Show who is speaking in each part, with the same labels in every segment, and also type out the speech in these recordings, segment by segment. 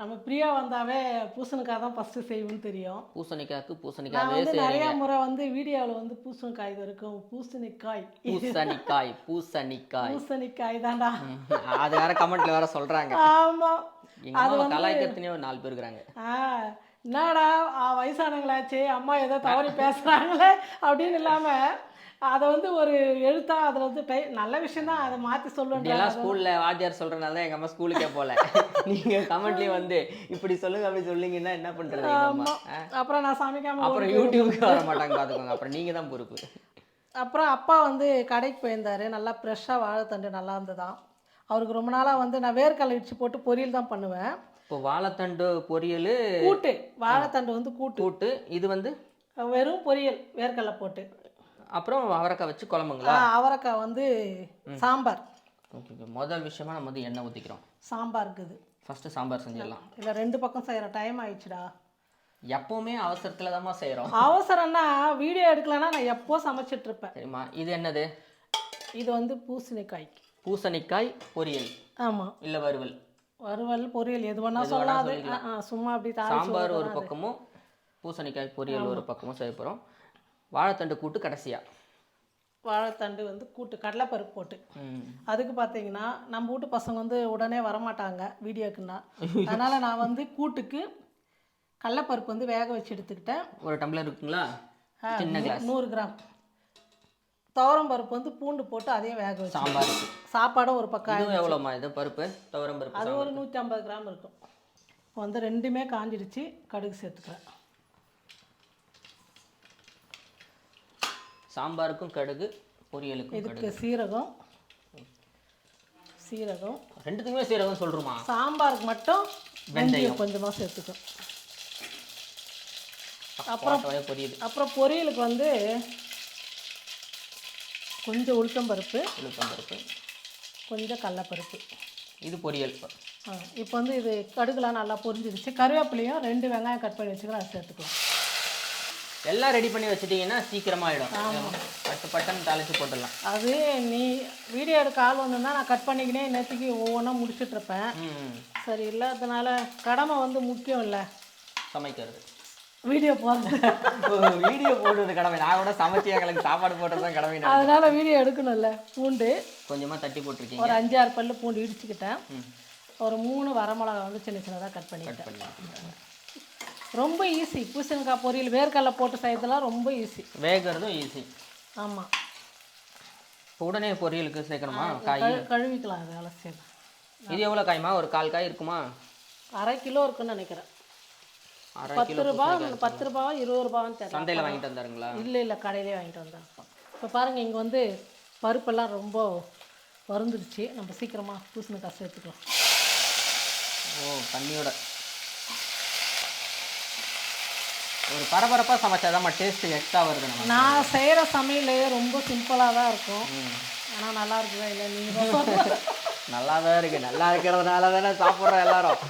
Speaker 1: நம்ம பிரியா வந்தாவே பூசணிக்காய் தான் ஃபஸ்ட்டு செய்வோம்னு தெரியும்.
Speaker 2: பூசணிக்காய்க்கு
Speaker 1: நான்
Speaker 2: பூசணிக்காவே
Speaker 1: வந்து நிறைய முறை வந்து வீடியோவில் வந்து பூசணிக்காய் இது இருக்கும். பூசணிக்காய்.
Speaker 2: பூசணிக்காய் பூசணிக்காய்.
Speaker 1: பூசணிக்காய் தான்டா
Speaker 2: அது வேற கமெண்ட்ல வேற சொல்றாங்க.
Speaker 1: ஆமா.
Speaker 2: அம்மாவை கலாய்க்கிறதுனே ஒரு நாலு பேர் இருக்கிறாங்க.
Speaker 1: ஆ என்னடா ஆ, வயசானவங்களாச்சே அம்மா ஏதோ தவறி பேசுகிறாங்களே அப்படின்னு இல்லாமல் அதை வந்து ஒரு எழுத்தா அதில் வந்து டை நல்ல விஷயம் தான் அதை மாற்றி சொல்லுன்றாங்க
Speaker 2: ஸ்கூல்ல வாத்தியார் சொல்றதுனால தான் எங்க அம்மா ஸ்கூலுக்கே போல நீங்க கமெண்ட்லயே வந்து இப்படி சொல்லுங்க அப்படி சொல்லுங்கன்னா என்ன ஆ?
Speaker 1: அப்புறம் நான் சமைக்காம
Speaker 2: அப்புறம் யூடியூபுக்கு வர மாட்டாங்க பாத்துக்கோங்க. அப்புறம் நீங்க தான் பொறுப்பு.
Speaker 1: அப்புறம் அப்பா வந்து கடைக்கு போயிருந்தாரு. நல்லா ஃப்ரெஷ்ஷாக வாழைத்தண்டு நல்லா இருந்ததாம் அவருக்கு ரொம்ப நாளாக வந்து நான் வேர்க்கடலை இடிச்சு போட்டு பொரியல் தான் பண்ணுவேன்.
Speaker 2: இப்போ வாழைத்தண்டு பொரியல்
Speaker 1: கூட்டு. வாழைத்தண்டு வந்து கூட்டு.
Speaker 2: கூட்டு. இது வந்து?
Speaker 1: வெறும் பொரியல் வேர்க்கடலை போட்டு.
Speaker 2: அப்புறம் அவரைக்காய் வச்சு குழம்புங்களா?
Speaker 1: அவரைக்காய் வந்து சாம்பார்.
Speaker 2: ஓகே முதல் விஷயமா நம்ம வந்து எண்ணெய் ஊற்றிக்கிறோம்
Speaker 1: சாம்பார் இருக்குது.
Speaker 2: ஃபஸ்ட்டு சாம்பார் செஞ்சிடலாம்.
Speaker 1: இல்லை ரெண்டு பக்கம் செய்கிற டைம் ஆயிடுச்சுடா.
Speaker 2: எப்பவுமே அவசரத்துல தாம்மா செய்கிறோம்
Speaker 1: அவசரம்னா வீடியோ எடுக்கலன்னா நான் எப்போ சமைச்சிட்டு இருப்பேன்.
Speaker 2: சரிம்மா இது என்னது?
Speaker 1: இது வந்து பூசணிக்காய்.
Speaker 2: பூசணிக்காய் பொரியல்.
Speaker 1: ஆமாம்
Speaker 2: இல்லை வறுவல்.
Speaker 1: வறுவல் பொரியல் எது வேணா சொல்லாது. சும்மா அப்படி
Speaker 2: சாம்பார் ஒரு. பக்கமும் பூசணிக்காய் பொரியல் ஒரு பக்கமும் செய்ய போகிறோம் வாழைத்தண்டு கூட்டு கடைசியா.
Speaker 1: வாழைத்தண்டு வந்து கூட்டு கடலைப்பருப்பு போட்டு. அதுக்கு பார்த்தீங்கன்னா நம்ம வீட்டு பசங்க வந்து உடனே வரமாட்டாங்க வீடியோக்குன்னா. அதனால நான் வந்து கூட்டுக்கு கடலைப்பருப்பு வந்து வேக வச்சு எடுத்துக்கிட்டேன்.
Speaker 2: ஒரு டம்ளர் இருக்குங்களா.
Speaker 1: நூறு கிராம். துவரம் பருப்பு வந்து பூண்டு போட்டு அதையும் வேக வச்சு.
Speaker 2: சாம்பாருக்கு.
Speaker 1: சாப்பாடும் ஒரு பக்கம்
Speaker 2: இதுவும் எவ்வளோம்மா இது பருப்பு? துவரம் பருப்பு
Speaker 1: அது ஒரு நூற்றி ஐம்பது கிராம் இருக்கும். இப்போ வந்து ரெண்டுமே காஞ்சிடுச்சு. கடுகு சேர்த்துக்கிறேன்.
Speaker 2: சாம்பாருக்கும் கடுகு பொரியலுக்கும்
Speaker 1: இதுக்கு சீரகம் சீரகம்.
Speaker 2: ரெண்டுத்துக்குமே சீரகம் சொல்கிறோமா
Speaker 1: சாம்பாருக்கு மட்டும் வெந்தயம் கொஞ்சமாக சேர்த்துக்கும்
Speaker 2: அப்புறம் பொரியுது.
Speaker 1: அப்புறம் பொரியலுக்கு வந்து கொஞ்சம் உளுத்தம்பருப்பு
Speaker 2: உளுத்தம் பருப்பு.
Speaker 1: கொஞ்சம் கடலப்பருப்பு.
Speaker 2: இது பொரியல்.
Speaker 1: இப்போ வந்து இது கடுகுலாம் நல்லா பொரிஞ்சிடுச்சு. கருவேப்பிலையும் ரெண்டு வெங்காயம் கட் பண்ணி வச்சுக்கலாம் அதை சேர்த்துக்கலாம்.
Speaker 2: எல்லாம் ரெடி பண்ணி வச்சிட்டீங்கன்னா சீக்கிரமா ஆயிடும். பட்டு பட்டுன்னு தாளிச்சு போட்டுடலாம்.
Speaker 1: அது நீ வீடியோ எடுக்க ஆள் வந்திருந்தா நான் கட் பண்ணிக்கினே நேற்றுக்கு ஒவ்வொன்றா முடிச்சிட்டு இருப்பேன்.
Speaker 2: ம்
Speaker 1: சரி இல்லாதனால கடமை வந்து முக்கியம் இல்லை.
Speaker 2: சமைக்கிறது.
Speaker 1: வீடியோ போடுறது
Speaker 2: வீடியோ போடுறது கடமை. நான் கூட சமைச்சு எங்களுக்கு சாப்பாடு போடுறது தான் கடமை.
Speaker 1: அதனால வீடியோ எடுக்கணும்ல. பூண்டு.
Speaker 2: கொஞ்சமா தட்டி போட்டிருக்கீங்க.
Speaker 1: ஒரு அஞ்சாறு பல்லு பூண்டு இடிச்சுக்கிட்டேன். ஒரு மூணு வரமிளகா வந்து சின்ன சின்னதாக கட் பண்ணிக்கிட்டேன்.
Speaker 2: பண்ணி
Speaker 1: ரொம்ப ஈஸி பூசணிக்காய் பொரியல் வேர்க்கடலை போட்டு செய்யறதுலாம் ரொம்ப ஈஸி
Speaker 2: வேகிறதும் ஈஸி
Speaker 1: ஆமாம்
Speaker 2: இப்போ உடனே பொரியலுக்கு சேர்க்கணுமா? காய்?
Speaker 1: கழு கழுவிக்கலாம் அது அலசியம்
Speaker 2: இது எவ்வளோ காய்மா? ஒரு கால் காய் இருக்குமா?
Speaker 1: அரை கிலோ இருக்குன்னு நினைக்கிறேன்.
Speaker 2: அரை
Speaker 1: பத்து
Speaker 2: கிலோ
Speaker 1: ரூபா பத்து ரூபாவா இருபது ரூபான்னு தெரியல
Speaker 2: சந்தையில் வாங்கிட்டு வந்தாருங்களா?
Speaker 1: இல்லை இல்லை கடையிலே வாங்கிட்டு வந்தேன் இப்போ பாருங்கள் இங்கே வந்து பருப்பெல்லாம் ரொம்ப வருந்துருச்சு நம்ம சீக்கிரமாக பூசணிக்காய் சேர்த்துக்கலாம்.
Speaker 2: ஓ தண்ணியோட. ஒரு பரபரப்பாக சமைச்சாதான் டேஸ்ட் எக்ஸ்ட்ரா வருது நம்ம
Speaker 1: நான் செய்கிற சமையல் ரொம்ப சிம்பிளாக தான் இருக்கும். ஆனால் நல்லா இருக்குதா இல்லை நீங்கள்
Speaker 2: நல்லா தான் இருக்கு. நல்லா இருக்கிறதுனால தானே சாப்பிட்றோம் எல்லாரும்.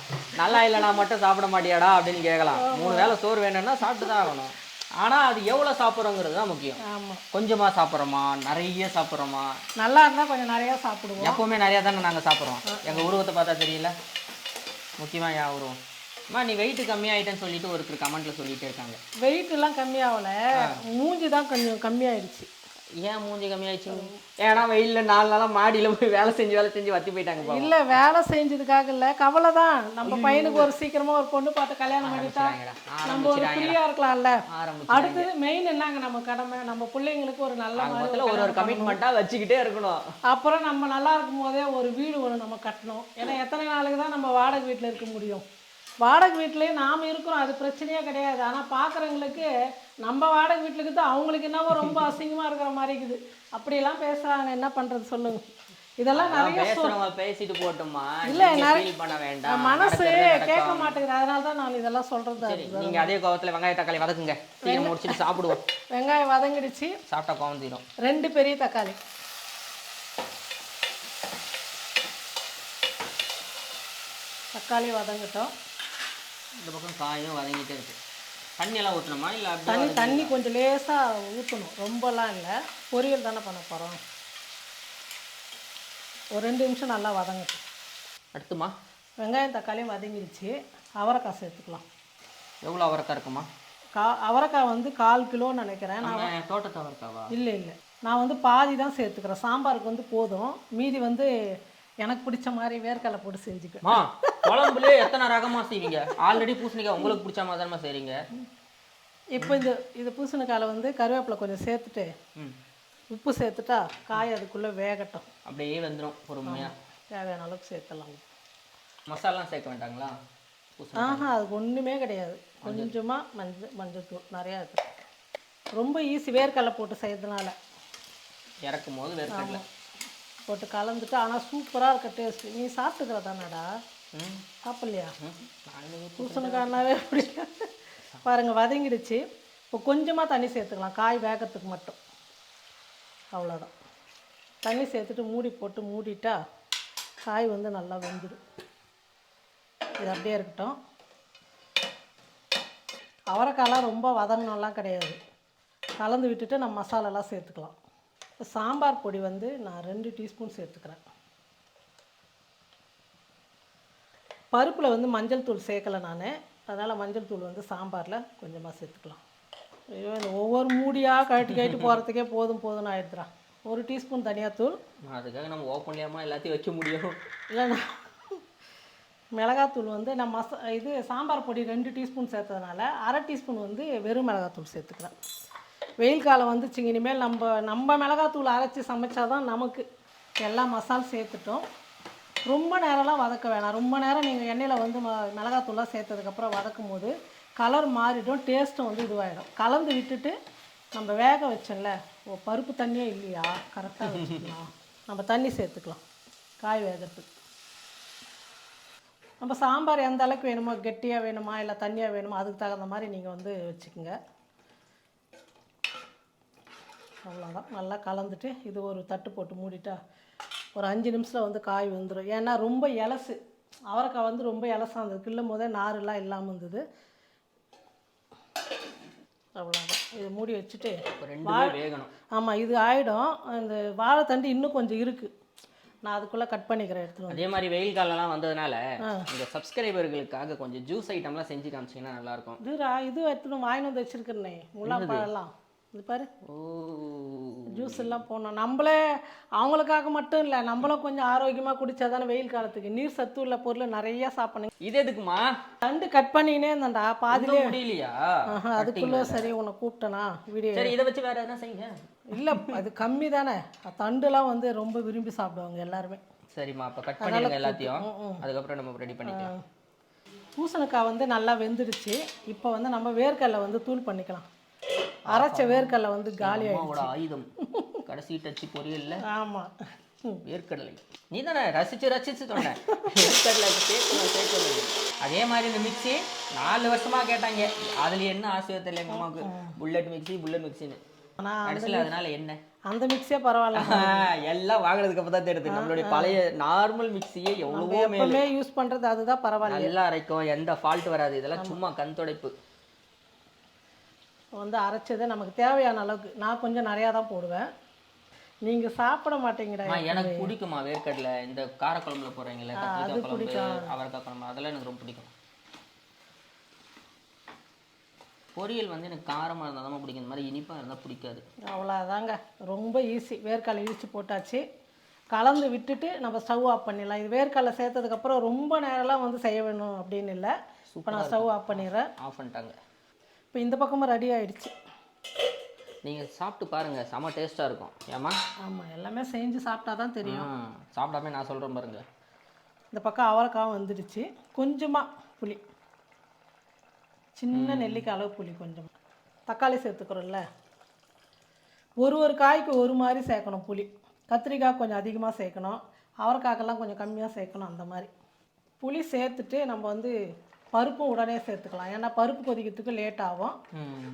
Speaker 2: நல்லா இல்லைனா மட்டும் சாப்பிட மாட்டியாடா அப்படின்னு கேட்கலாம். மூணு வேளை சோறு வேணும்னா சாப்பிட்டு தான் ஆகணும். ஆனால் அது எவ்வளோ சாப்பிட்றோங்கிறது தான் முக்கியம்.
Speaker 1: ஆமாம்
Speaker 2: கொஞ்சமாக சாப்பிட்றோமா? நிறைய சாப்பிட்றோமா?
Speaker 1: நல்லா இருந்தால் கொஞ்சம் நிறையா சாப்பிடுவோம்.
Speaker 2: எப்போவுமே நிறையா தானே நாங்கள் சாப்பிட்றோம். எங்கள் உருவத்தை பார்த்தா தெரியல? முக்கியமாக என் உருவம். அம்மா நீ வெயிட் கம்மியாயிட்டேன்னு சொல்லிட்டு ஒருத்தர் கமெண்ட்ல சொல்லிட்டே இருக்காங்க.
Speaker 1: வெயிட் எல்லாம் கம்மியாகல மூஞ்சி தான் கொஞ்சம் கம்மியாயிடுச்சு
Speaker 2: ஏன் மூஞ்சி கம்மியாயிடுச்சு? ஏன்னா வெயில்ல நாலு நாளாக மாடியில் போய் வேலை செஞ்சு வேலை செஞ்சு வத்தி போயிட்டாங்க.
Speaker 1: இல்லை வேலை செஞ்சதுக்காக இல்லை கவலை தான். நம்ம பையனுக்கு ஒரு சீக்கிரமா ஒரு பொண்ணு பார்த்து கல்யாணம் பண்ணிட்டா. நம்ம ஒரு ஃப்ரீயாக இருக்கலாம்ல. அடுத்தது மெயின் என்னங்க நம்ம கடமை? நம்ம பிள்ளைங்களுக்கு ஒரு நல்ல மாதிரி
Speaker 2: ஒரு ஒரு கமிட்மெண்ட்டாக வச்சுக்கிட்டே இருக்கணும்.
Speaker 1: அப்புறம் நம்ம நல்லா இருக்கும் போதே ஒரு வீடு ஒன்று நம்ம கட்டணும். ஏன்னா எத்தனை நாளுக்கு தான் நம்ம வாடகை வீட்டில் இருக்க முடியும்? வாடகை வீட்டிலேயே நாம் இருக்கிறோம் அது பிரச்சனையே கிடையாது. ஆனால் பார்க்குறவங்களுக்கு நம்ம வாடகை வீட்டில் இருக்குது அவங்களுக்கு என்னவோ ரொம்ப அசிங்கமாக இருக்கிற மாதிரி இருக்குது. அப்படியெல்லாம் பேசுகிறாங்க என்ன பண்ணுறது சொல்லுங்க. இதெல்லாம் நிறைய
Speaker 2: பேசிட்டு போட்டுமா?
Speaker 1: இல்ல, நிறைய- மனசு. கேட்க மாட்டேங்குது. அதனால தான் நான் இதெல்லாம் சொல்கிறது
Speaker 2: சரி நீங்க அதே கோவத்துல வெங்காய தக்காளி வதக்குங்க. சீக்கிரம் முடிச்சுட்டு சாப்பிடுவோம்.
Speaker 1: வெங்காயம் வதங்கிடுச்சு.
Speaker 2: சாப்பிட்டா கோவம் தீரும்.
Speaker 1: ரெண்டு பெரிய தக்காளி. தக்காளி வதங்கட்டும்.
Speaker 2: இந்த பக்கம் காயும் வதங்கிட்டே இருக்கு. தண்ணி எல்லாம் ஊற்றணுமா இல்லை
Speaker 1: தண்ணி தண்ணி கொஞ்சம் லேசாக ஊற்றணும் ரொம்பலாம் இல்லை. பொரியல் தானே பண்ண போகிறோம் ஒரு ரெண்டு நிமிஷம் நல்லா வதங்கட்டும்.
Speaker 2: அடுத்துமா?
Speaker 1: வெங்காயம் தக்காளியும் வதங்கிடுச்சு அவரைக்காய் சேர்த்துக்கலாம்.
Speaker 2: எவ்வளோ அவரைக்காய் இருக்குமா?
Speaker 1: கா அவரைக்காய் வந்து கால் கிலோன்னு நினைக்கிறேன். நான்
Speaker 2: தோட்டத்து அவரைக்காவா?
Speaker 1: இல்லை இல்லை. நான் வந்து பாதி தான் சேர்த்துக்கிறேன். சாம்பாருக்கு வந்து போதும். மீதி வந்து எனக்கு பிடிச்ச மாதிரி வேர்க்கடலை போட்டு செஞ்சுக்குவேன்.
Speaker 2: மா குழம்புல எத்தனை ரகமாக செய்வீங்க? ஆல்ரெடி பூசணிக்காய் உங்களுக்கு பிடிச்ச மாதிரி தானே செய்கிறீங்க
Speaker 1: இப்போ இந்த இது பூசணிக்காயில் வந்து கருவேப்பிலை கொஞ்சம் சேர்த்துட்டு உப்பு சேர்த்துட்டா காய் அதுக்குள்ளே வேகட்டும்.
Speaker 2: அப்படியே வந்துடும் பொறுமையாக
Speaker 1: தேவையான அளவுக்கு சேர்த்துலாம்
Speaker 2: மசாலாலாம் சேர்க்க வேண்டாங்களா?
Speaker 1: ஆஹா அதுக்கு ஒன்றுமே கிடையாது. கொஞ்சமாக மஞ்சள் மஞ்சள் தூள் நிறையா இருக்கு. ரொம்ப ஈஸி வேர்க்கடலை போட்டு செய்யறதுனால.
Speaker 2: இறக்கும் போது வேர்க்கடலை
Speaker 1: போட்டு கலந்துட்டு ஆனால் சூப்பராக இருக்க டேஸ்ட் நீ சாப்பிட்டுக்கிற தானடா சாப்பிட்லையா? பூசணிக்காய்னாவே அப்படி. பாருங்கள் வதங்கிடுச்சு. இப்போ கொஞ்சமாக தண்ணி சேர்த்துக்கலாம். காய் வேகத்துக்கு மட்டும். அவ்வளோதான் தண்ணி சேர்த்துட்டு மூடி போட்டு மூடிட்டா காய் வந்து நல்லா வெந்துடும். இது அப்படியே இருக்கட்டும். அவரைக்காய்லாம் ரொம்ப வதங்கணும்லாம் கிடையாது. கலந்து விட்டுட்டு நம்ம மசாலாலாம் சேர்த்துக்கலாம். இப்போ சாம்பார் பொடி வந்து நான் ரெண்டு டீஸ்பூன் சேர்த்துக்கிறேன். பருப்பில் வந்து மஞ்சள் தூள் சேர்க்கலை நான். அதனால் மஞ்சள் தூள் வந்து சாம்பாரில் கொஞ்சமாக சேர்த்துக்கலாம். ஐயோ இந்த ஒவ்வொரு மூடியாக கழட்டி கழட்டி போகிறதுக்கே போதும் போதும்னு ஆயிடுதுடா. ஒரு டீஸ்பூன் தனியாத்தூள்.
Speaker 2: அதுக்காக நம்ம ஓப்பன்லேயாமல் எல்லாத்தையும் வைக்க முடியும்.
Speaker 1: இல்லைண்ணா மிளகாத்தூள் வந்து நான் மசா இது சாம்பார் பொடி ரெண்டு டீஸ்பூன் சேர்த்ததுனால அரை டீஸ்பூன் வந்து வெறும் மிளகாத்தூள் சேர்த்துக்கிறேன். வெயில் காலம் வந்துச்சுங்க இனிமேல் நம்ம நம்ம மிளகாத்தூள் அரைச்சி சமைச்சாதான் நமக்கு எல்லா மசால் சேர்த்துட்டோம். ரொம்ப நேரம்லாம் வதக்க வேணாம். ரொம்ப நேரம் நீங்கள் எண்ணெயில் வந்து ம மிளகாத்தூள்லாம் சேர்த்ததுக்கப்புறம் வதக்கும் போது கலர் மாறிடும் டேஸ்ட்டும் வந்து இதுவாகிடும் கலந்து விட்டுட்டு நம்ம வேக வச்சோம்ல ஓ பருப்பு தண்ணியே இல்லையா? கரெக்டாக வச்சுக்கலாம் நம்ம தண்ணி சேர்த்துக்கலாம் காய் வேகிறதுக்கு. நம்ம சாம்பார் எந்த அளவுக்கு வேணுமோ கெட்டியாக வேணுமா இல்லை தண்ணியாக வேணுமா அதுக்கு தகுந்த மாதிரி நீங்கள் வந்து வச்சுக்கோங்க. அவ்வளோதான் நல்லா கலந்துட்டு இது ஒரு தட்டு போட்டு மூடிட்டா ஒரு அஞ்சு நிமிஷத்தில் வந்து காய் வந்துடும் ஏன்னா ரொம்ப இலசு அவரைக்காய் வந்து ரொம்ப இலசாக இருந்தது. கிள்ளும் போதே நாரெல்லாம் இல்லாமல் இருந்தது. அவ்வளோதான் இது மூடி வச்சுட்டு
Speaker 2: வேகணும்.
Speaker 1: ஆமாம் இது ஆகிடும் இந்த வாழைத்தண்டு இன்னும் கொஞ்சம் இருக்குது நான் அதுக்குள்ளே கட் பண்ணிக்கிறேன் எடுத்துகிட்டு
Speaker 2: அதே மாதிரி வெயில் காலம்லாம் வந்ததுனால இந்த சப்ஸ்கிரைபர்களுக்காக கொஞ்சம் ஜூஸ் ஐட்டம்லாம் செஞ்சு காமிச்சிங்கன்னா நல்லாயிருக்கும்.
Speaker 1: இதுரா இது எடுத்துன்னு வாங்கிட்டு வந்து வச்சுருக்கிறனே முள்ளாப்பழம்லாம் இது பாரு.
Speaker 2: ஓ.
Speaker 1: ஜூஸ் எல்லாம் போடணும். நம்மளே அவங்களுக்காக மட்டும் இல்லை நம்மளும் கொஞ்சம் ஆரோக்கியமாக குடித்தா தானே வெயில் காலத்துக்கு. நீர் சத்து உள்ள பொருள் நிறைய சாப்பிடணும்.
Speaker 2: இது எதுக்குமா?
Speaker 1: தண்டு கட் பண்ணினே இருந்தேன்டா பாதிலே
Speaker 2: முடியலையா?
Speaker 1: அதுக்குள்ளே சரி உன்னை கூப்பிட்டேனா வீடியோ.
Speaker 2: சரி இதை வச்சு வேற எதனா செய்யுங்க.
Speaker 1: இல்லை அது கம்மி தானே. தண்டுலாம் வந்து ரொம்ப விரும்பி சாப்பிடுவாங்க எல்லாருமே.
Speaker 2: சரிம்மா அப்போ கட் பண்ணிடுங்க எல்லாத்தையும். அதுக்கப்புறம் நம்ம ரெடி பண்ணிக்கலாம்.
Speaker 1: பூசணிக்காய் வந்து நல்லா வெந்துடுச்சு இப்போ வந்து நம்ம வேர்க்கடலை வந்து தூள் பண்ணிக்கலாம். அரைச்ச வேர்க்கடலை வந்து காலி
Speaker 2: அம்மாவோட ஆயுதம். கடைசி டச்சு பொரியல்ல.
Speaker 1: ஆமாம்
Speaker 2: வேர்க்கடலை. நீ தானே ரசிச்சு ரசிச்சு சொன்ன. வேர்க்கடலை சேர்க்கணும் சேர்க்கணும் அதே மாதிரி இந்த மிக்ஸி நாலு வருஷமா கேட்டாங்க. அதுல என்ன ஆசையோ தெரியல எங்க அம்மாவுக்கு. புல்லட் மிக்ஸி புல்லட் மிக்ஸின்னு
Speaker 1: ஆனால்
Speaker 2: கடைசியில் அதனால என்ன?
Speaker 1: அந்த மிக்ஸியே பரவாயில்ல.
Speaker 2: எல்லாம் வாங்குறதுக்கு அப்புறம் தான் தெரியுது நம்மளுடைய பழைய நார்மல் மிக்ஸியே எவ்வளவோ மேல்.
Speaker 1: யூஸ் பண்ணுறது அதுதான் பரவாயில்ல
Speaker 2: நல்லா அரைக்கும். எந்த ஃபால்ட் வராது. இதெல்லாம் சும்மா கண் துடைப்பு.
Speaker 1: வந்து அரைச்சதை நமக்கு தேவையான அளவுக்கு நான் கொஞ்சம் நிறையா தான் போடுவேன். நீங்கள் சாப்பிட மாட்டேங்கிறா
Speaker 2: எனக்கு பிடிக்குமா வேர்க்கடலை? இந்த காரக்குழம்புல போடுறீங்களே கத்திரிக்காய் குழம்பு அவரைக்காய் குழம்பு அதெல்லாம் எனக்கு ரொம்ப பிடிக்கும். பொரியல் வந்து எனக்கு காரமாக இருந்தால் தான் பிடிக்கும். இந்த மாதிரி இனிப்பாக இருந்தால் பிடிக்காது.
Speaker 1: அவ்வளோதாங்க ரொம்ப ஈஸி வேர்க்கடலை இடித்து போட்டாச்சு. கலந்து விட்டுட்டு நம்ம ஸ்டவ் ஆஃப் பண்ணிடலாம். இது வேர்க்கடலை சேர்த்ததுக்கப்புறம் ரொம்ப நேரம்லாம் வந்து செய்ய வேணும் அப்படின்னு இல்லை. இப்போ நான் ஸ்டவ் ஆஃப் பண்ணிடுறேன்.
Speaker 2: ஆஃப் பண்ணிட்டாங்க.
Speaker 1: இப்போ இந்த பக்கமும் ரெடி ஆயிடுச்சு.
Speaker 2: நீங்கள் சாப்பிட்டு பாருங்கள் செம டேஸ்ட்டாக இருக்கும். ஏமா
Speaker 1: ஆமாம் எல்லாமே செஞ்சு சாப்பிட்டா தான் தெரியும்.
Speaker 2: சாப்பிடாம நான் சொல்கிறேன் பாருங்க.
Speaker 1: இந்த பக்கம் அவரைக்காவும் வந்துடுச்சு. கொஞ்சமாக புளி. சின்ன நெல்லிக்காய் அளவு புளி கொஞ்சமாக தக்காளி சேர்த்துக்கிறோம்ல. ஒரு ஒரு காய்க்கு ஒரு மாதிரி சேர்க்கணும் புளி. கத்திரிக்காய் கொஞ்சம் அதிகமாக சேர்க்கணும். அவரைக்காக்கெல்லாம் கொஞ்சம் கம்மியாக சேர்க்கணும் அந்த மாதிரி. புளி சேர்த்துட்டு நம்ம வந்து பருப்பும் உடனே சேர்த்துக்கலாம். ஏன்னா பருப்பு கொதிக்கிறதுக்கு லேட் ஆகும்.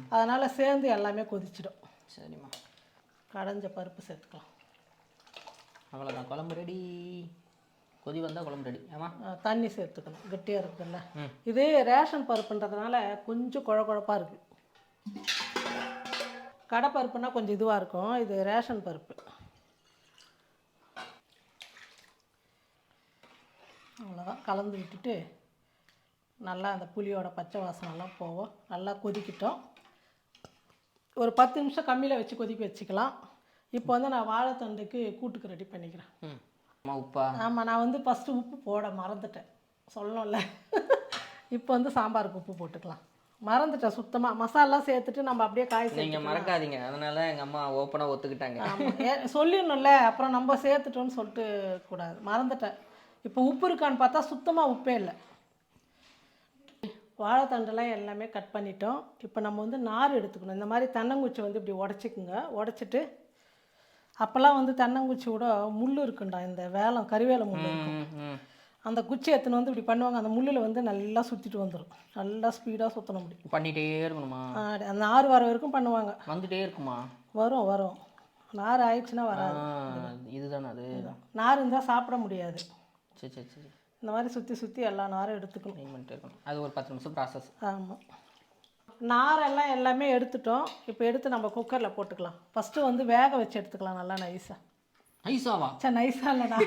Speaker 1: அதனால் சேர்ந்து எல்லாமே கொதிச்சிடும்.
Speaker 2: சரிம்மா.
Speaker 1: கடைஞ்ச பருப்பு சேர்த்துக்கலாம்.
Speaker 2: அவ்வளோதான் குழம்பு ரெடி கொதி வந்தால் குழம்பு ரெடி
Speaker 1: அஹ் தண்ணி சேர்த்துக்கணும். கெட்டியாக இருக்குதுல்ல. இது ரேஷன் பருப்புன்றதுனால கொஞ்சம் குழ குழப்பாக இருக்குது கடை பருப்புனா கொஞ்சம் இதுவாக இருக்கும். இது ரேஷன் பருப்பு. அவ்வளோதான் கலந்து விட்டுட்டு நல்லா அந்த புளியோட பச்சை வாசனைலாம் போவோம். நல்லா கொதிக்கிட்டோம். ஒரு பத்து நிமிஷம் கம்மியில் வச்சு கொதிக்க வச்சுக்கலாம். இப்போ வந்து நான் வாழைத்தண்டுக்கு கூட்டுக்கு ரெடி பண்ணிக்கிறேன்.
Speaker 2: உப்பா?
Speaker 1: ஆமாம் நான் வந்து ஃபஸ்ட்டு உப்பு போட மறந்துட்டேன். சொல்லணும்ல. இப்போ வந்து சாம்பாருக்கு உப்பு போட்டுக்கலாம். மறந்துட்டேன் சுத்தமாக மசாலா சேர்த்துட்டு நம்ம அப்படியே காய் சேர்த்து
Speaker 2: நீங்க மறக்காதீங்க. அதனால எங்க அம்மா ஓப்பனா ஒத்துக்கிட்டாங்க.
Speaker 1: சொல்லிடணும்ல. அப்புறம் நம்ம சேர்த்துட்டோன்னு சொல்லிட்டு கூடாது. மறந்துட்டேன். இப்போ உப்பு இருக்கான்னு பார்த்தா சுத்தமாக உப்பே இல்லை. வாழைத்தண்டெல்லாம் எல்லாமே கட் பண்ணிட்டோம். இப்போ நம்ம வந்து நார் எடுத்துக்கணும். இந்த மாதிரி தென்னங்குச்சி வந்து இப்படி உடச்சிக்குங்க. உடச்சிட்டு அப்போல்லாம் வந்து தென்னங்குச்சி கூட முள் இருக்குண்டா இந்த வேலம் கறிவேலம் முள் இருக்கும். அந்த குச்சி எடுத்துன்னு வந்து இப்படி பண்ணுவாங்க. அந்த முள்ளில் வந்து நல்லா சுற்றிட்டு வந்துடும் நல்லா ஸ்பீடாக சுற்றணும் அப்படி
Speaker 2: பண்ணிட்டே இருக்கணுமா?
Speaker 1: அந்த நார் வர வரைக்கும் பண்ணுவாங்க.
Speaker 2: வந்துட்டே இருக்குமா?
Speaker 1: வரும் வரும். நார் ஆயிடுச்சுன்னா வராது.
Speaker 2: இதுதானே அது?
Speaker 1: நார் இருந்தால் சாப்பிட முடியாது.
Speaker 2: சரி சரி சரி.
Speaker 1: இந்த மாதிரி சுற்றி சுற்றி எல்லா நாரும் எடுத்துக்கணும்.
Speaker 2: க்ளீன் பண்ணிட்டே இருக்கணும். அது ஒரு பத்து நிமிஷம் ப்ராசஸ்
Speaker 1: ஆமாம் நாரெல்லாம் எல்லாமே எடுத்துட்டோம். இப்போ எடுத்து நம்ம குக்கரில் போட்டுக்கலாம். ஃபஸ்ட்டு வந்து வேக வச்சு எடுத்துக்கலாம். நல்லா நைஸாக
Speaker 2: ஐசாவா
Speaker 1: சே நைஸாக இல்லைடா.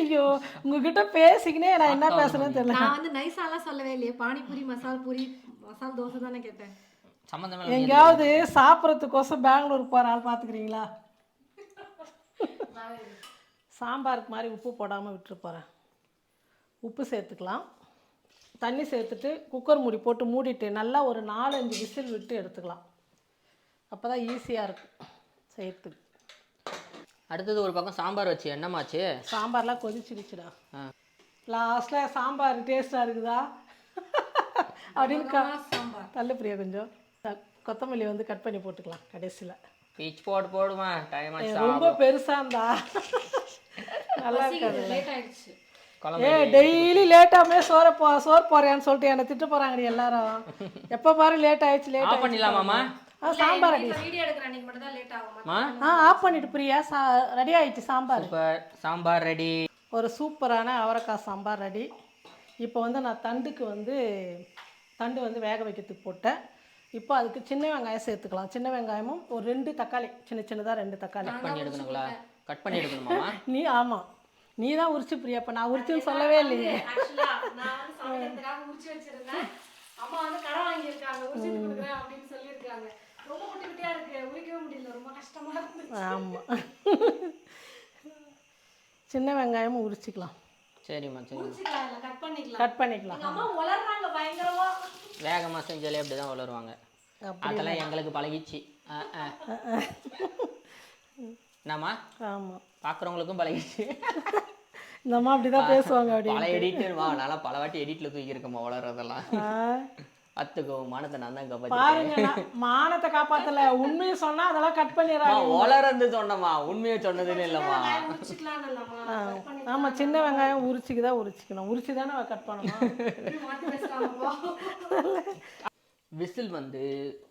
Speaker 1: ஐயோ உங்ககிட்ட பேசிக்கினே நான் என்ன பேசுறேன்னு தெரியல.
Speaker 3: நான் வந்து நைஸாலாம் சொல்லவே இல்லையே. பானிபூரி மசால் பூரி மசால் தோசை தானே கேட்டேன்.
Speaker 2: சம்மந்தமே.
Speaker 1: எங்கேயாவது சாப்பிட்றதுக்கோசம் பெங்களூர் போகிற ஆள் பார்த்துக்கிறீங்களா? சாம்பாருக்கு மாதிரி உப்பு போடாமல் விட்டுட்டு போகிறேன் உப்பு சேர்த்துக்கலாம். தண்ணி சேர்த்துட்டு குக்கர் மூடி போட்டு மூடிட்டு நல்லா ஒரு நாலஞ்சு விசில் விட்டு எடுத்துக்கலாம். அப்போ தான் ஈஸியாக இருக்கும். செய்யறதுக்கு
Speaker 2: அடுத்தது ஒரு பக்கம் சாம்பார் வச்சு என்னமாச்சு?
Speaker 1: சாம்பார்லாம் கொதிச்சிடுச்சுடா
Speaker 2: ஆ.
Speaker 1: லாஸ்ட்டில் சாம்பார் டேஸ்ட்டாக இருக்குதா? அப்படின்னு
Speaker 3: சாம்பார்.
Speaker 1: தள்ளு பிரியா கொஞ்சம். கொத்தமல்லி வந்து கட் பண்ணி போட்டுக்கலாம் கடைசியில்.
Speaker 2: பீச் போட்டு போடுமா? டைம்
Speaker 1: ரொம்ப பெருசா இருந்தா நல்லா இருக்காது
Speaker 3: லேட் ஆயிடுச்சு.
Speaker 2: குழம்பு
Speaker 1: ஏ டெய்லி லேட்டாமே சோற போ சோறு போறேன்னு சொல்லிட்டு என்னை திட்டு போறாங்கடி எல்லாரும். எப்ப பாரு லேட் ஆயிடுச்சு லேட்
Speaker 2: ஆஃப்
Speaker 1: ஆ சாம்பார் அடி.
Speaker 3: வீடியோ எடுக்கிற அன்னைக்கு மட்டும் தான் லேட் ஆகும்
Speaker 2: மா?
Speaker 1: ஆ ஆஃப் பண்ணிட்டு பிரியா? சா ரெடி ஆயிடுச்சு சாம்பார்.
Speaker 2: சூப்பர். சாம்பார் ரெடி
Speaker 1: ஒரு சூப்பரான அவரைக்காய் சாம்பார் ரெடி இப்போ வந்து நான் தண்டுக்கு வந்து தண்டு வந்து வேக வைக்கிறதுக்கு போட்டேன். இப்போ அதுக்கு சின்ன வெங்காயம் சேர்த்துக்கலாம். சின்ன வெங்காயமும் ஒரு ரெண்டு தக்காளி சின்ன சின்னதாக ரெண்டு தக்காளி.
Speaker 2: கட் பண்ணி எடுக்கணுங்களா? கட் பண்ணி எடுக்கணுமாமா
Speaker 1: நீ ஆமாம் நீ தான் உரிச்சு பிரியா இப்போ நான் உரிச்சுன்னு சொல்லவே இல்லையே.
Speaker 3: ஆக்சுவலா நான் வந்து சமைக்கிறதுக்காக உரிச்சு வச்சிருந்தேன். அம்மா வந்து கடை வாங்கியிருக்காங்க உரிச்சிட்டு கொடுக்குறேன் அப்படின்னு சொல்லியிருக்காங்க. ரொம்ப குட்டி குட்டியா இருக்கு உரிக்கவே முடியல ரொம்ப கஷ்டமா இருக்கு
Speaker 1: ஆமாம் சின்ன வெங்காயமும் உரிச்சிக்கலாம்.
Speaker 2: சரிம்மா சரி
Speaker 3: உரிச்சிக்கலாம் இல்ல கட் பண்ணிக்கலாம்.
Speaker 1: கட் பண்ணிக்கலாம்.
Speaker 3: எங்க அம்மா உளறாங்க பயங்கரமா.
Speaker 2: வேகமாக செஞ்சாலே அப்படி தான் வளருவாங்க அதெல்லாம் எங்களுக்கு பழகிச்சு ஆ ஆ என்னம்மா?
Speaker 1: ஆமாம்
Speaker 2: பார்க்குறவங்களுக்கும் பழகிச்சு
Speaker 1: இந்த அம்மா அப்படி தான் பேசுவாங்க அப்படி
Speaker 2: பல எடிட்டர் வா நல்லா பல வாட்டி எடிட்டில் தூக்கியிருக்கோம்மா வளர்றதெல்லாம்
Speaker 1: ஆ,
Speaker 2: அத்துக்கோ மானத்தை நான் தான் காப்பாற்றி
Speaker 1: பாருங்க மானத்தை காப்பாத்தல. உண்மையை சொன்னா அதெல்லாம் கட் பண்ணிடுறாங்க
Speaker 2: வளர்ந்து சொன்னம்மா உண்மையை சொன்னதுன்னு இல்லைம்மா.
Speaker 1: ஆமா சின்ன வெங்காயம் உரிச்சிக்கு தான் உரிச்சிக்கணும் உரிச்சு தானே கட் பண்ணணும்
Speaker 2: விசில் வந்து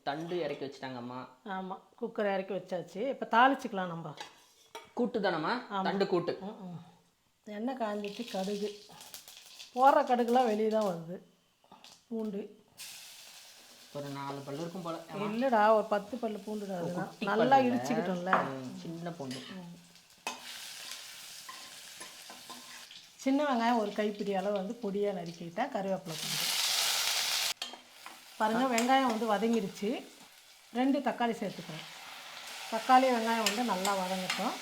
Speaker 2: தண்டு இறக்கி வச்சுட்டாங்கம்மா.
Speaker 1: ஆமா குக்கர் இறக்கி வச்சாச்சு. இப்போ தாளிச்சுக்கலாம் நம்ம.
Speaker 2: கூட்டு தானம்மா தண்டு கூட்டு.
Speaker 1: எண்ணெய் காஞ்சிச்சு கடுகு. போடுற கடுகுலாம் வெளியே தான் வருது. பூண்டு.
Speaker 2: ஒரு நாலு பல்லு இருக்கும் போல.
Speaker 1: இல்லைடா ஒரு பத்து பல்லு பூண்டுடா அதுதான் நல்லா இடிச்சுக்கிட்டோம்ல.
Speaker 2: சின்ன பூண்டு.
Speaker 1: சின்ன வெங்காயம் ஒரு கைப்பிடி அளவு வந்து பொடியாக நறுக்கிட்டேன் கருவேப்பிலை பாருங்கள் வெங்காயம் வந்து வதங்கிடுச்சு. ரெண்டு தக்காளி சேர்த்துக்கிறேன். தக்காளி வெங்காயம் வந்து நல்லா வதங்கட்டும்.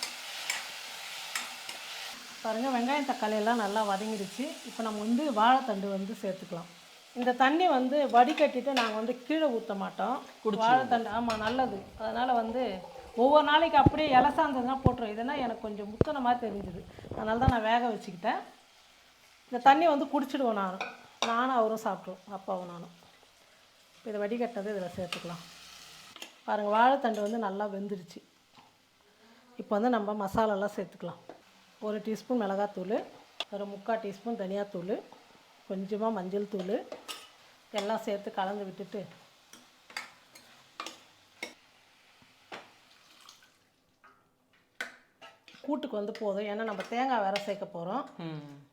Speaker 1: பாருங்கள் வெங்காயம் தக்காளி எல்லாம் நல்லா வதங்கிடுச்சு. இப்போ நம்ம வந்து வாழைத்தண்டு வந்து சேர்த்துக்கலாம். இந்த தண்ணி வந்து வடிகட்டிட்டு நாங்கள் வந்து கீழே ஊற்ற மாட்டோம். வாழைத்தண்டு ஆமாம் நல்லது. அதனால் வந்து ஒவ்வொரு நாளைக்கு அப்படியே இலசாந்ததுனா போட்டுரும். இதுனா எனக்கு கொஞ்சம் முத்தின மாதிரி தெரிஞ்சுது. அதனால தான் நான் வேக வச்சுக்கிட்டேன். இந்த தண்ணி வந்து குடிச்சிடுவோம் நான் நானும் அவரும் சாப்பிட்ருவோம் அப்பாவும் நானும். இப்போ இதை வடிகட்டினது இதில் சேர்த்துக்கலாம். பாருங்கள் வாழைத்தண்டு வந்து நல்லா வெந்துருச்சு இப்போ வந்து நம்ம மசாலாலாம் சேர்த்துக்கலாம். ஒரு டீஸ்பூன் மிளகாத்தூள் ஒரு முக்கால் டீஸ்பூன் தனியாத்தூள் கொஞ்சமாக மஞ்சள் தூள் எல்லாம் சேர்த்து கலந்து விட்டுட்டு கூட்டுக்கு வந்து போதும். ஏன்னா நம்ம தேங்காய் வேற சேர்க்க போகிறோம்.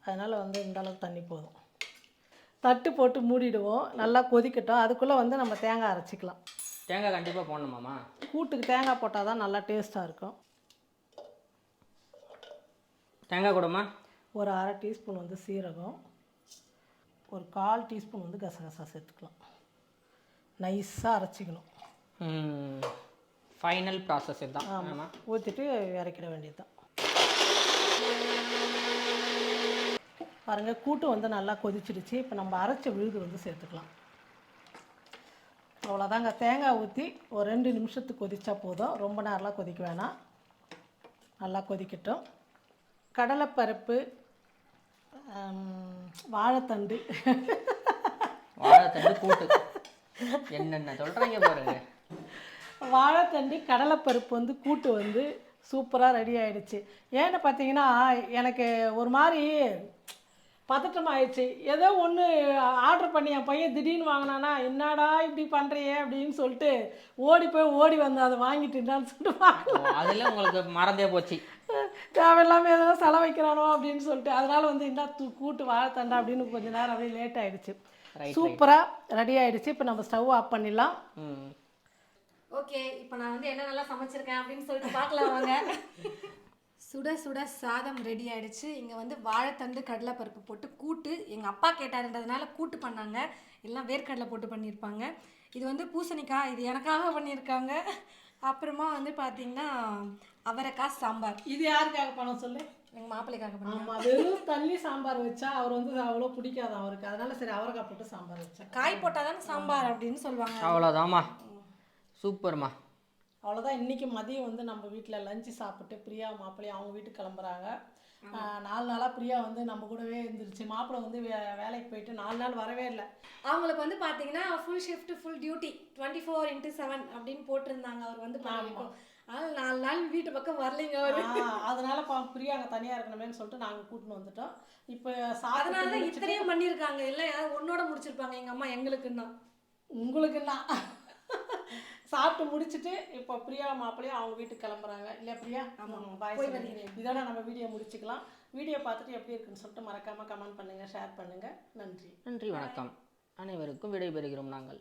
Speaker 1: அதனால் வந்து இந்த அளவுக்கு தண்ணி போதும். தட்டு போட்டு மூடிடுவோம். நல்லா கொதிக்கட்டும். அதுக்குள்ளே வந்து நம்ம தேங்காய் அரைச்சிக்கலாம்.
Speaker 2: தேங்காய் கண்டிப்பாக போடணுமாம்மா
Speaker 1: கூட்டுக்கு தேங்காய் போட்டால் தான் நல்லா டேஸ்ட்டாக இருக்கும்.
Speaker 2: தேங்காய் கூடமா
Speaker 1: ஒரு அரை டீஸ்பூன் வந்து சீரகம். ஒரு கால் டீஸ்பூன் வந்து கசகசா சேர்த்துக்கலாம். நைஸாக அரைச்சிக்கணும்.
Speaker 2: ஃபைனல் ப்ராசஸ் இதுதான் ஆமாம்
Speaker 1: ஊற்றிட்டு இறக்கிட வேண்டியது தான் பாருங்கள் கூட்டு வந்து நல்லா கொதிச்சிடுச்சு. இப்போ நம்ம அரைச்ச விழுது வந்து சேர்த்துக்கலாம். அவ்வளோதாங்க தேங்காய் ஊற்றி ஒரு ரெண்டு நிமிஷத்துக்கு கொதிச்சா போதும். ரொம்ப நேரம்லாம் கொதிக்க வேணாம். நல்லா கொதிக்கட்டும். கடலைப்பருப்பு வாழைத்தண்டு.
Speaker 2: வாழைத்தண்டு கூட்டு. என்னென்ன சொல்கிறீங்க பாருங்க
Speaker 1: வாழைத்தண்டு கடலைப்பருப்பு வந்து கூட்டு வந்து சூப்பராக ரெடி ஆயிடுச்சு. ஏன்னு பார்த்தீங்கன்னா எனக்கு ஒரு மாதிரி பதட்டம் ஆயிடுச்சு ஏதோ ஒன்று ஆர்டர் பண்ணி என் பையன் திடீர்னு வாங்கினானா என்னடா இப்படி பண்ணுறியே அப்படின்னு சொல்லிட்டு ஓடி போய் ஓடி வந்து அதை வாங்கிட்டுண்டான்னு சொல்லிட்டு வாங்கல
Speaker 2: அதில் உங்களுக்கு மறந்தே போச்சு.
Speaker 1: தேவையில்லாமல் எதோ செலவைக்கிறானோ அப்படின்னு சொல்லிட்டு அதனால வந்து என்ன தூ கூட்டு வாழைத்தண்டா அப்படின்னு கொஞ்ச நேரம் அப்படியே லேட் ஆயிடுச்சு.
Speaker 2: Right,
Speaker 1: சூப்பராக ரெடி ஆயிடுச்சு. இப்போ நம்ம ஸ்டவ் ஆஃப் பண்ணிடலாம்.
Speaker 3: ஓகே இப்போ நான் வந்து என்ன நல்லா சமைச்சிருக்கேன் அப்படின்னு சொல்லிட்டு பார்க்கலாம் வாங்க. சுட சுட சாதம் ரெடி ஆயிடுச்சு. இங்கே வந்து வாழைத்தண்டு கடலைப்பருப்பு போட்டு கூட்டு. எங்கள் அப்பா கேட்டாருன்றதுனால கூட்டு பண்ணாங்க. எல்லாம் வேர்க்கடலை போட்டு பண்ணியிருப்பாங்க இது வந்து பூசணிக்காய். இது எனக்காக பண்ணியிருக்காங்க அப்புறமா வந்து பார்த்தீங்கன்னா அவரைக்காய் சாம்பார்.
Speaker 1: இது யாருக்காக பணம் சொல்லு?
Speaker 3: எங்கள் மாப்பிள்ளைக்காக
Speaker 1: ஆமா வெறும் தண்ணி சாம்பார் வச்சா அவர் வந்து அவ்வளோ பிடிக்காது அவருக்கு. அதனால சரி அவரைக்காய் போட்டு சாம்பார் வச்சேன்
Speaker 3: காய் போட்டால் தானே சாம்பார் அப்படின்னு சொல்லுவாங்க.
Speaker 2: அவ்வளோதாம்மா சூப்பர்மா.
Speaker 1: அவ்வளோதான் இன்னைக்கு மதியம் வந்து நம்ம வீட்டில் லஞ்சு சாப்பிட்டு பிரியா மாப்பிள்ளையும் அவங்க வீட்டுக்கு கிளம்புறாங்க. நாலு நாளாக பிரியா வந்து நம்ம கூடவே இருந்துருச்சு. மாப்பிள்ளை வந்து வே- வேலைக்கு போயிட்டு நாலு நாள் வரவே இல்லை.
Speaker 3: அவங்களுக்கு வந்து பார்த்தீங்கன்னா full shift full duty twenty four into seven அப்படின்னு போட்டிருந்தாங்க. அவர் வந்து பண்ணிருக்கோம் அதனால நாலு நாள் வீட்டு பக்கம் வரலைங்க அவர்.
Speaker 1: அதனால பா பிரியா அங்கே தனியாக இருக்கணுமேன்னு சொல்லிட்டு நாங்கள் கூட்டின்னு வந்துட்டோம். இப்போ
Speaker 3: அதனால தான் இத்தனையும் பண்ணியிருக்காங்க. இல்லை யாரும் ஒன்னோட முடிச்சிருப்பாங்க. எங்கள் அம்மா எங்களுக்குன்னா.
Speaker 1: உங்களுக்குன்னா. சாப்பிட்டு முடிச்சிட்டு இப்போ பிரியா மாப்பிள்ளையும் அவங்க வீட்டுக்கு கிளம்புறாங்க. இல்லையா பிரியா? ஆமாம் பாய் இதோட நம்ம வீடியோ முடிச்சுக்கலாம். வீடியோ பார்த்துட்டு எப்படி இருக்குன்னு சொல்லிட்டு மறக்காமல் கமெண்ட் பண்ணுங்கள் ஷேர் பண்ணுங்கள் நன்றி.
Speaker 2: நன்றி வணக்கம். அனைவருக்கும் விடைபெறுகிறோம் நாங்கள்.